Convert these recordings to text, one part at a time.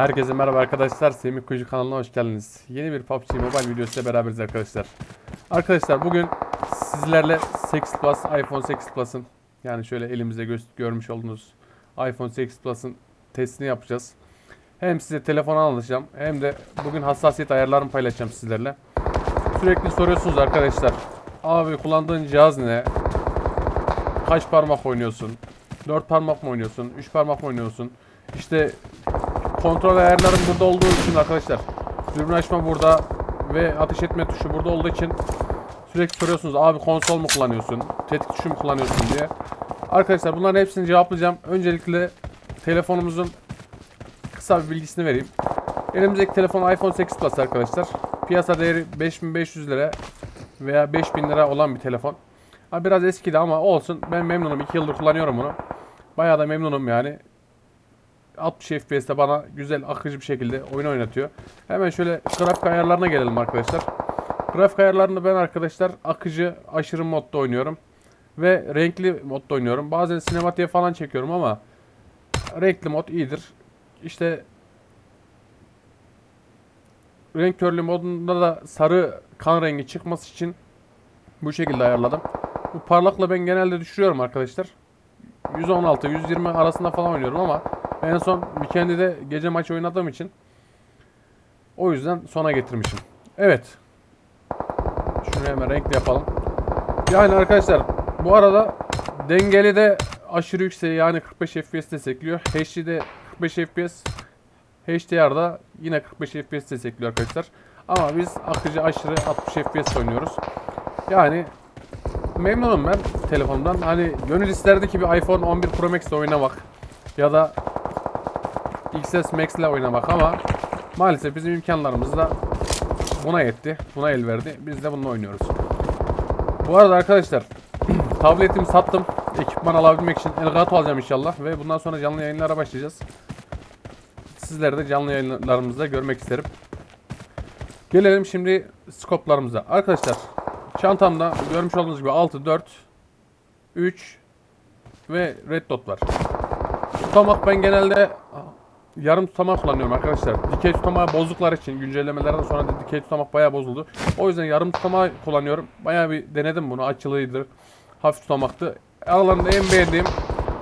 Herkese merhaba arkadaşlar. Semih Kuyucu kanalına hoş geldiniz. Yeni bir PUBG Mobile videosuyla beraberiz arkadaşlar. Arkadaşlar bugün sizlerle 8 Plus, iPhone 8 Plus'ın yani şöyle elimizde gö- görmüş olduğunuz iPhone 8 Plus'ın testini yapacağız. Hem size telefonu anlatacağım hem de bugün hassasiyet ayarlarımı paylaşacağım sizlerle. Sürekli soruyorsunuz arkadaşlar. Abi kullandığın cihaz ne? Kaç parmak oynuyorsun? 4 parmak mı oynuyorsun? 3 parmak mı oynuyorsun? İşte kontrol ayarlarım burada olduğu için arkadaşlar. Dürbün açma burada ve ateş etme tuşu burada olduğu için sürekli soruyorsunuz abi konsol mu kullanıyorsun? Tetik tuşu mu kullanıyorsun diye. Arkadaşlar bunların hepsini cevaplayacağım. Öncelikle telefonumuzun kısa bir bilgisini vereyim. Elimizdeki telefon iPhone 8 Plus arkadaşlar. Piyasa değeri 5500 lira veya 5000 lira olan bir telefon. Biraz eskidi ama olsun. Ben memnunum. 2 yıldır kullanıyorum bunu. Bayağı da memnunum yani. 60 FPS'te bana güzel akıcı bir şekilde oyun oynatıyor. Hemen şöyle grafik ayarlarına gelelim arkadaşlar. Grafik ayarlarını ben arkadaşlar akıcı aşırı modda oynuyorum. Ve renkli modda oynuyorum. Bazen sinematiğe falan çekiyorum ama renkli mod iyidir. İşte renk körlüğü modunda da sarı kan rengi çıkması için bu şekilde ayarladım. Bu parlakla ben genelde düşürüyorum arkadaşlar. 116-120 arasında falan oynuyorum ama en son Weekend'de gece maçı oynadığım için o yüzden sona getirmişim. Evet. Şunu hemen renkli yapalım. Yani arkadaşlar bu arada dengeli de aşırı yüksek yani 45 FPS destekliyor. HD'de 45 FPS HDR'da yine 45 FPS destekliyor arkadaşlar. Ama biz akıcı aşırı 60 FPS oynuyoruz. Yani memnunum ben telefondan. Hani gönül isterdi ki bir iPhone 11 Pro Max ile oynamak ya da XS Max ile oynamak ama maalesef bizim imkanlarımız da buna yetti. Buna el verdi. Biz de bununla oynuyoruz. Bu arada arkadaşlar tabletimi sattım. Ekipman alabilmek için Elgato alacağım inşallah ve bundan sonra canlı yayınlara başlayacağız. Sizleri de canlı yayınlarımızda görmek isterim. Gelelim şimdi skoplarımıza. Arkadaşlar çantamda görmüş olduğunuz gibi 6, 4, 3 ve red dot var. Tutamak ben genelde yarım tutamak kullanıyorum arkadaşlar. Dikey tutamağı bozdukları için güncellemelerden sonra dikey tutamak bayağı bozuldu. O yüzden yarım tutamağı kullanıyorum. Bayağı bir denedim bunu. Açılıydı. Hafif tutamaktı. Aralarında en beğendiğim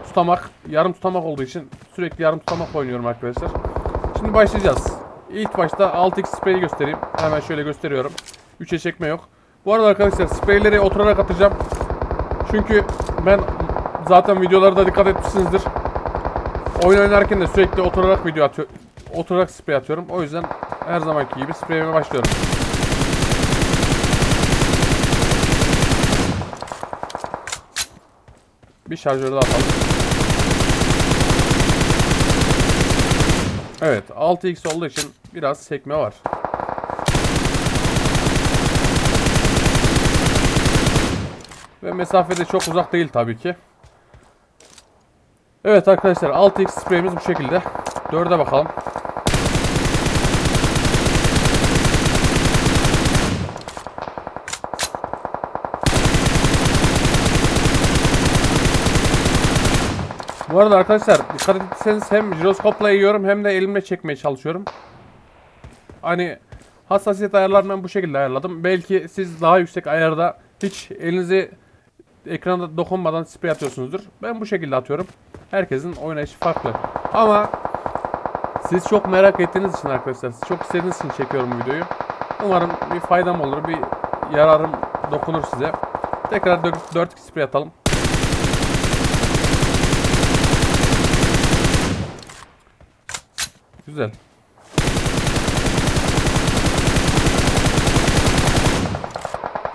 tutamak yarım tutamak olduğu için sürekli yarım tutamak oynuyorum arkadaşlar. Şimdi başlayacağız. İlk başta 6x spreyi göstereyim. Hemen şöyle gösteriyorum. 3'e çekme yok. Bu arada arkadaşlar spreyleri oturarak atacağım. Çünkü ben zaten videolarda dikkat etmişsinizdir. Oyun oynarken de sürekli oturarak video atıyor, oturarak sprey atıyorum. O yüzden her zamanki gibi spreyime başlıyorum. Bir şarjör daha atalım. Evet 6x olduğu için biraz sekme var. Ve mesafede çok uzak değil tabii ki. Evet arkadaşlar 6x spreyimiz bu şekilde. 4'e bakalım. Bu arada arkadaşlar dikkat etseniz hem jiroskopla yiyorum hem de elimle çekmeye çalışıyorum. Hani hassasiyet ayarlarını ben bu şekilde ayarladım. Belki siz daha yüksek ayarda hiç elinizi ekranda dokunmadan sprey atıyorsunuzdur. Ben bu şekilde atıyorum. Herkesin oynayışı farklı. Ama siz çok merak ettiğiniz için arkadaşlar, siz çok istediğiniz için çekiyorum bu videoyu. Umarım bir faydam olur, bir yararım dokunur size. Tekrar 4, 4 sprey atalım. Güzel.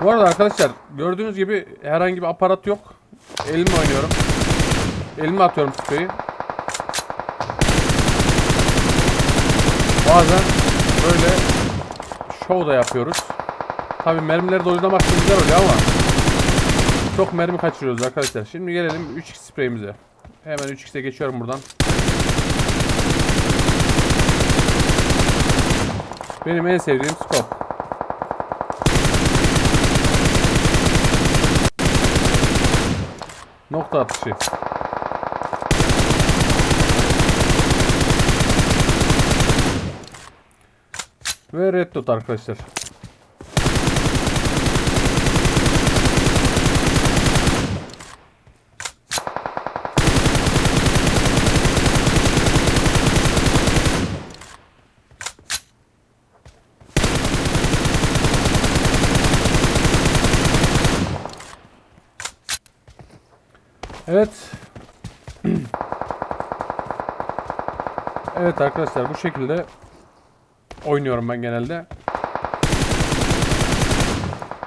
Bu arada arkadaşlar gördüğünüz gibi herhangi bir aparat yok. Elimle oynuyorum. Elimle atıyorum spreyi. Bazen böyle show da yapıyoruz. Tabi mermileri dojlamak için güzel oluyor ama çok mermi kaçırıyoruz arkadaşlar. Şimdi gelelim 3x spreyimize. Hemen 3x'e geçiyorum buradan. Benim en sevdiğim scope. Nokta atışı. Ve red dot arkadaşlar. Evet. Evet arkadaşlar bu şekilde oynuyorum ben genelde.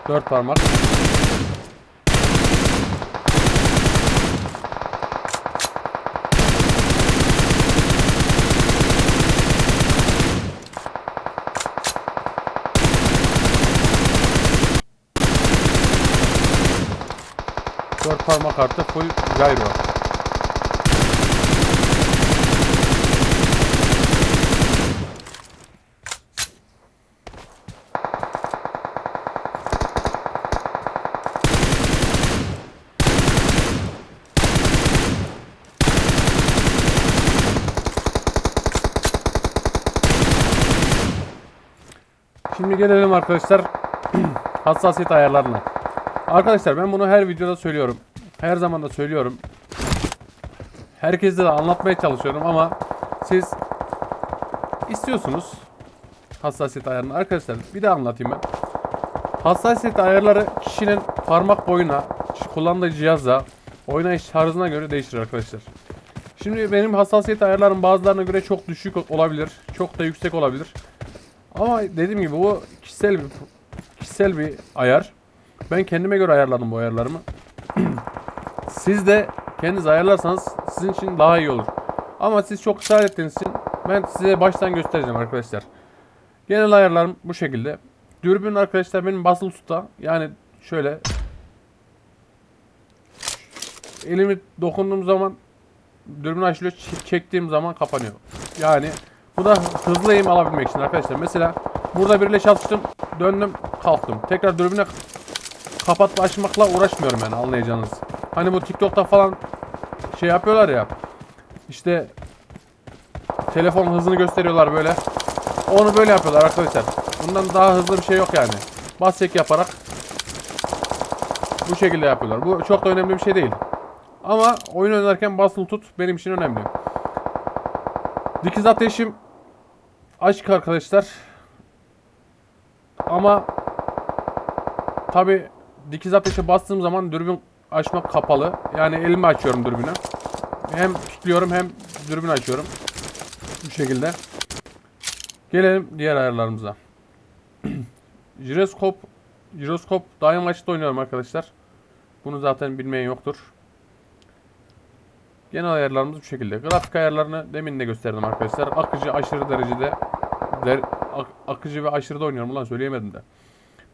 Dört parmak. Dört parmak artı full gyro. Şimdi gelelim arkadaşlar hassasiyet ayarlarına. Arkadaşlar ben bunu her videoda söylüyorum. Her zaman da söylüyorum. Herkese de anlatmaya çalışıyorum ama siz istiyorsunuz hassasiyet ayarını. Arkadaşlar bir daha anlatayım ben. Hassasiyet ayarları kişinin parmak boyuna, kullandığı cihaza, oynayış tarzına göre değişir arkadaşlar. Şimdi benim hassasiyet ayarlarım bazılarına göre çok düşük olabilir, çok da yüksek olabilir. Ama dediğim gibi bu kişisel bir kişisel bir ayar. Ben kendime göre ayarladım bu ayarlarımı. Siz de kendiniz ayarlarsanız sizin için daha iyi olur. Ama siz çok ısrar ettiğiniz için ben size baştan göstereceğim arkadaşlar. Genel ayarlarım bu şekilde. Dürbün arkadaşlar benim basılı tuta. Yani şöyle elimi dokunduğum zaman dürbün açılıyor. Çektiğim zaman kapanıyor. Yani bu da hızlı eğim alabilmek için arkadaşlar. Mesela burada biriyle çatıştım. Döndüm kalktım. Tekrar dürbüne kapatıp açmakla uğraşmıyorum yani anlayacağınız. Hani bu TikTok'ta falan şey yapıyorlar ya. İşte telefon hızını gösteriyorlar böyle. Onu böyle yapıyorlar arkadaşlar. Bundan daha hızlı bir şey yok yani. Bas çek yaparak bu şekilde yapıyorlar. Bu çok da önemli bir şey değil. Ama oyun oynarken basılı tut benim için önemli. Dikiz ateşim açık arkadaşlar. Ama tabi dikiz ateşe bastığım zaman dürbün açmak kapalı. Yani elimi açıyorum dürbünü. Hem pikliyorum hem dürbün açıyorum. Bu şekilde. Gelelim diğer ayarlarımıza. Jiroskop Jiroskop daim açıda oynuyorum arkadaşlar. Bunu zaten bilmeyen yoktur. Genel ayarlarımız bu şekilde. Grafik ayarlarını demin de gösterdim arkadaşlar. Akıcı aşırı derecede der, ak- akıcı ve aşırıda oynuyorum. Ulan söyleyemedim de.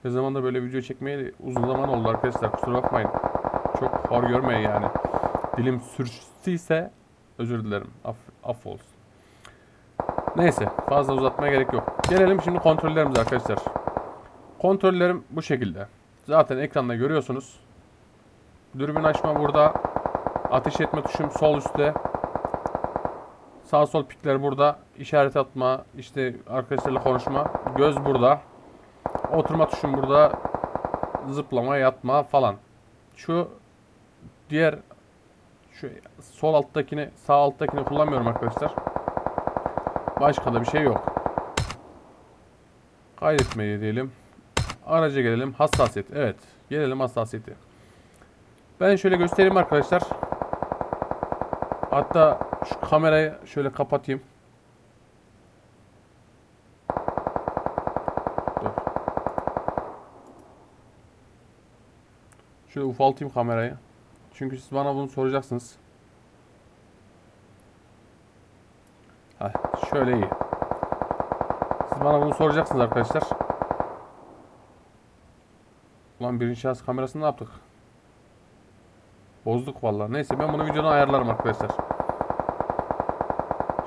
Ne zaman da böyle video çekmeye uzun zaman oldu arkadaşlar. Kusura bakmayın. Çok hor görmeyin yani. Dilim sürçtüyse özür dilerim. Af, af olsun. Neyse fazla uzatmaya gerek yok. Gelelim şimdi kontrollerimize arkadaşlar. Kontrollerim bu şekilde. Zaten ekranda görüyorsunuz. Dürbün açma burada. Ateş etme tuşum sol üstte. Sağ sol pikler burada. İşaret atma, işte arkadaşlarla konuşma. Göz burada. Oturma tuşum burada. Zıplama, yatma falan. Şu diğer şu sol alttakini, sağ alttakini kullanmıyorum arkadaşlar. Başka da bir şey yok. Kaydetmeyi diyelim. Araca gelelim. Hassasiyet. Evet. Gelelim hassasiyeti. Ben şöyle göstereyim arkadaşlar. Hatta şu kamerayı şöyle kapatayım. Dur. Şöyle ufaltayım kamerayı. Çünkü siz bana bunu soracaksınız. Ha, şöyle iyi. Siz bana bunu soracaksınız arkadaşlar. Ulan birinci şahıs kamerasını ne yaptık? Bozduk vallahi. Neyse ben bunu videodan ayarlarım arkadaşlar.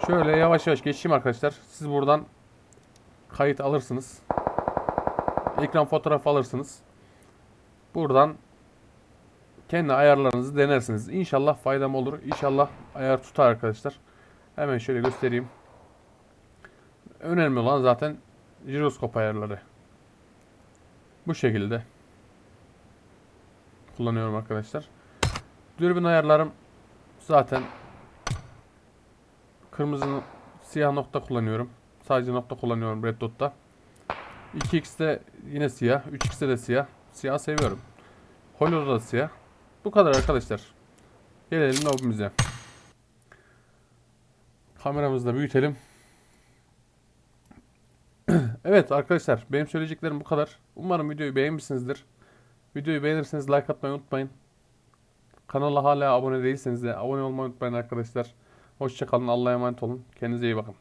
Şöyle yavaş yavaş geçeyim arkadaşlar. Siz buradan kayıt alırsınız. Ekran fotoğrafı alırsınız. Buradan kendi ayarlarınızı denersiniz. İnşallah faydam olur. İnşallah ayar tutar arkadaşlar. Hemen şöyle göstereyim. Önemli olan zaten jiroskop ayarları. Bu şekilde kullanıyorum arkadaşlar. Dürbün ayarlarım zaten kırmızı siyah nokta kullanıyorum. Sadece nokta kullanıyorum Red Dot'ta. 2x'te yine siyah, 3x'te de siyah. Siyah seviyorum. Holo'da da siyah. Bu kadar arkadaşlar. Gelelim lobimize. Kameramızı da büyütelim. evet arkadaşlar benim söyleyeceklerim bu kadar. Umarım videoyu beğenmişsinizdir. Videoyu beğenirseniz like atmayı unutmayın. Kanala hala abone değilseniz de abone olmayı unutmayın arkadaşlar. Hoşçakalın. Allah'a emanet olun. Kendinize iyi bakın.